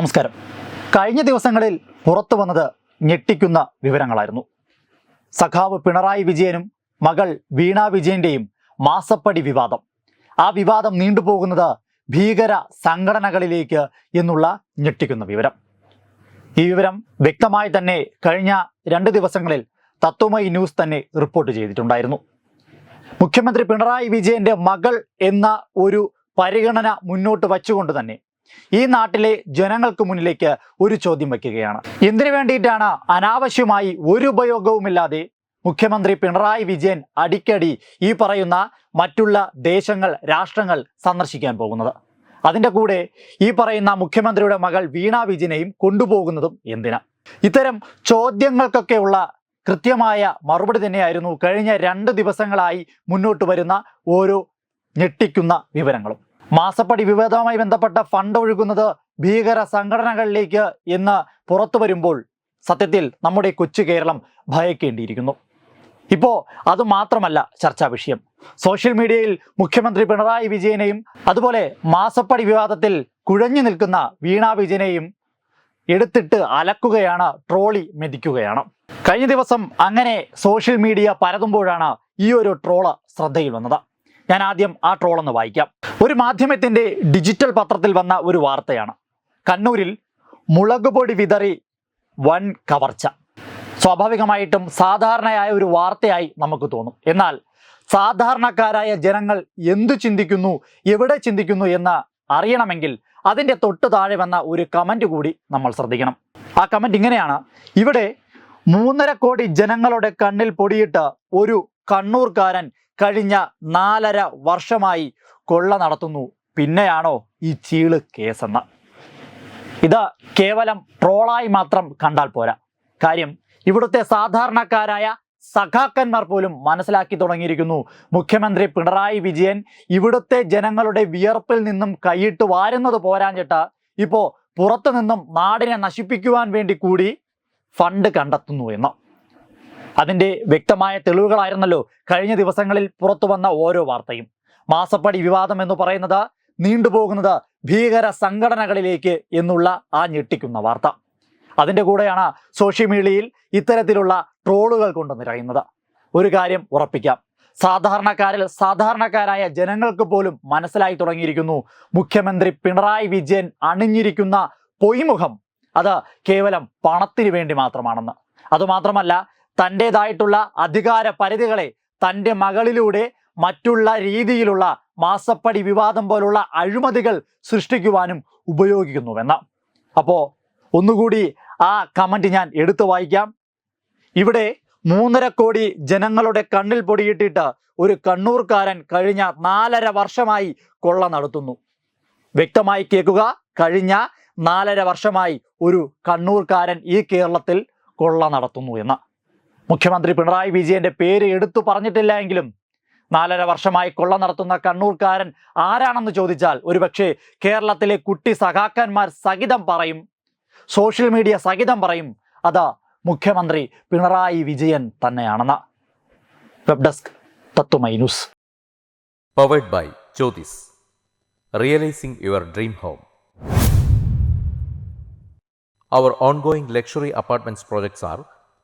നമസ്കാരം കഴിഞ്ഞ ദിവസങ്ങളിൽ പുറത്തു വന്നത് ഞെട്ടിക്കുന്ന വിവരങ്ങളായിരുന്നു സഖാവ് പിണറായി വിജയനും മകൾ വീണാ വിജയന്റെയും മാസപ്പടി വിവാദം ആ വിവാദം നീണ്ടുപോകുന്നത് ഭീകര സംഘടനകളിലേക്ക് എന്നുള്ള ഞെട്ടിക്കുന്ന വിവരം ഈ വിവരം വ്യക്തമായി തന്നെ കഴിഞ്ഞ രണ്ട് ദിവസങ്ങളിൽ തത്വമയി ന്യൂസ് തന്നെ റിപ്പോർട്ട് ചെയ്തിട്ടുണ്ടായിരുന്നു മുഖ്യമന്ത്രി പിണറായി വിജയന്റെ മകൾ എന്ന ഒരു പരിഗണന മുന്നോട്ട് വച്ചുകൊണ്ട് തന്നെ ഈ നാട്ടിലെ ജനങ്ങൾക്ക് മുന്നിലേക്ക് ഒരു ചോദ്യം വയ്ക്കുകയാണ് എന്തിനു വേണ്ടിയിട്ടാണ് അനാവശ്യമായി ഒരു ഉപയോഗവുമില്ലാതെ മുഖ്യമന്ത്രി പിണറായി വിജയൻ അടിക്കടി ഈ പറയുന്ന മറ്റുള്ള ദേശങ്ങൾ രാഷ്ട്രങ്ങൾ സന്ദർശിക്കാൻ പോകുന്നത് അതിൻ്റെ കൂടെ ഈ പറയുന്ന മുഖ്യമന്ത്രിയുടെ മകൾ വീണ വിജയനെയും കൊണ്ടുപോകുന്നതും എന്തിനാ ഇത്തരം ചോദ്യങ്ങൾക്കൊക്കെയുള്ള കൃത്യമായ മറുപടി തന്നെയായിരുന്നു കഴിഞ്ഞ രണ്ട് ദിവസങ്ങളായി മുന്നോട്ട് വരുന്ന ഓരോ ഞെട്ടിക്കുന്ന വിവരങ്ങളും മാസപ്പടി വിവാദവുമായി ബന്ധപ്പെട്ട ഫണ്ട് ഒഴുകുന്നത് ഭീകര സംഘടനകളിലേക്ക് എന്ന് പുറത്തു വരുമ്പോൾ സത്യത്തിൽ നമ്മുടെ കൊച്ചു കേരളം ഭയക്കേണ്ടിയിരിക്കുന്നു ഇപ്പോൾ അത് മാത്രമല്ല ചർച്ചാ വിഷയം സോഷ്യൽ മീഡിയയിൽ മുഖ്യമന്ത്രി പിണറായി വിജയനെയും അതുപോലെ മാസപ്പടി വിവാദത്തിൽ കുഴഞ്ഞു നിൽക്കുന്ന വീണ വിജയനെയും എടുത്തിട്ട് അലക്കുകയാണ് ട്രോളി മെതിക്കുകയാണ് കഴിഞ്ഞ ദിവസം അങ്ങനെ സോഷ്യൽ മീഡിയ പരതുമ്പോഴാണ് ഈ ഒരു ട്രോള് ശ്രദ്ധയിൽ വന്നത് ഞാൻ ആദ്യം ആ ട്രോളൊന്ന് വായിക്കാം ഒരു മാധ്യമത്തിൻ്റെ ഡിജിറ്റൽ പത്രത്തിൽ വന്ന ഒരു വാർത്തയാണ് കണ്ണൂരിൽ മുളകുപൊടി വിതറി വൻ കവർച്ച സ്വാഭാവികമായിട്ടും സാധാരണയായ ഒരു വാർത്തയായി നമുക്ക് തോന്നും എന്നാൽ സാധാരണക്കാരായ ജനങ്ങൾ എന്തു ചിന്തിക്കുന്നു എവിടെ ചിന്തിക്കുന്നു എന്ന് അറിയണമെങ്കിൽ അതിൻ്റെ തൊട്ട് താഴെ വന്ന ഒരു കമൻറ്റ് കൂടി നമ്മൾ ശ്രദ്ധിക്കണം ആ കമൻറ്റ് ഇങ്ങനെയാണ് ഇവിടെ മൂന്നര കോടി ജനങ്ങളുടെ കണ്ണിൽ പൊടിയിട്ട് ഒരു കണ്ണൂർക്കാരൻ കഴിഞ്ഞ നാലര വർഷമായി കൊള്ള നടത്തുന്നു പിന്നെയാണോ ഈ ചീള് കേസെന്ന് ഇത് കേവലം ട്രോളായി മാത്രം കണ്ടാൽ പോരാ കാര്യം ഇവിടുത്തെ സാധാരണക്കാരായ സഖാക്കന്മാർ പോലും മനസ്സിലാക്കി തുടങ്ങിയിരിക്കുന്നു മുഖ്യമന്ത്രി പിണറായി വിജയൻ ഇവിടുത്തെ ജനങ്ങളുടെ വിയർപ്പിൽ നിന്നും കൈയിട്ട് വാരുന്നത് പോരാഞ്ഞിട്ട് ഇപ്പോൾ പുറത്തു നിന്നും നാടിനെ നശിപ്പിക്കുവാൻ വേണ്ടി കൂടി ഫണ്ട് കണ്ടെത്തുന്നു എന്നോ അതിന്റെ വ്യക്തമായ തെളിവുകളായിരുന്നല്ലോ കഴിഞ്ഞ ദിവസങ്ങളിൽ പുറത്തു വന്ന ഓരോ വാർത്തയും മാസപ്പടി വിവാദം എന്ന് പറയുന്നത് നീണ്ടുപോകുന്നത് ഭീകര സംഘടനകളിലേക്ക് എന്നുള്ള ആ ഞെട്ടിക്കുന്ന വാർത്ത അതിൻ്റെ കൂടെയാണ് സോഷ്യൽ മീഡിയയിൽ ഇത്തരത്തിലുള്ള ട്രോളുകൾ കൊണ്ട് നിറയുന്നത് ഒരു കാര്യം ഉറപ്പിക്കാം സാധാരണക്കാരിൽ സാധാരണക്കാരായ ജനങ്ങൾക്ക് പോലും മനസ്സിലായി തുടങ്ങിയിരിക്കുന്നു മുഖ്യമന്ത്രി പിണറായി വിജയൻ അണിഞ്ഞിരിക്കുന്ന പൊയ്മുഖം അത് കേവലം പണത്തിന് വേണ്ടി മാത്രമാണെന്ന് അതുമാത്രമല്ല തൻ്റെതായിട്ടുള്ള അധികാര പരിധികളെ തൻ്റെ മകളിലൂടെ മറ്റുള്ള രീതിയിലുള്ള മാസപ്പടി വിവാദം പോലുള്ള അഴിമതികൾ സൃഷ്ടിക്കുവാനും ഉപയോഗിക്കുന്നുവെന്ന് അപ്പോൾ ഒന്നുകൂടി ആ കമൻറ്റ് ഞാൻ എടുത്തു വായിക്കാം ഇവിടെ മൂന്നര കോടി ജനങ്ങളുടെ കണ്ണിൽ പൊടിയിട്ടിട്ട് ഒരു കണ്ണൂർക്കാരൻ കഴിഞ്ഞ നാലര വർഷമായി കൊള്ള നടത്തുന്നു വ്യക്തമായി കേൾക്കുക കഴിഞ്ഞ നാലര വർഷമായി ഒരു കണ്ണൂർക്കാരൻ ഈ കേരളത്തിൽ കൊള്ള നടത്തുന്നു എന്ന് മുഖ്യമന്ത്രി പിണറായി വിജയന്റെ പേര് എടുത്തു പറഞ്ഞിട്ടില്ല എങ്കിലും നാലര വർഷമായി കൊള്ള നടത്തുന്ന കണ്ണൂർക്കാരൻ ആരാണെന്ന് ചോദിച്ചാൽ ഒരുപക്ഷെ കേരളത്തിലെ കുട്ടി സഖാക്കന്മാർ സഹിതം പറയും സോഷ്യൽ മീഡിയ സഹിതം പറയും അതാ മുഖ്യമന്ത്രി പിണറായി വിജയൻ തന്നെയാണെന്ന് web desk Tatwamayi news powered by Jyothis realising your dream home our ongoing luxury apartments projects are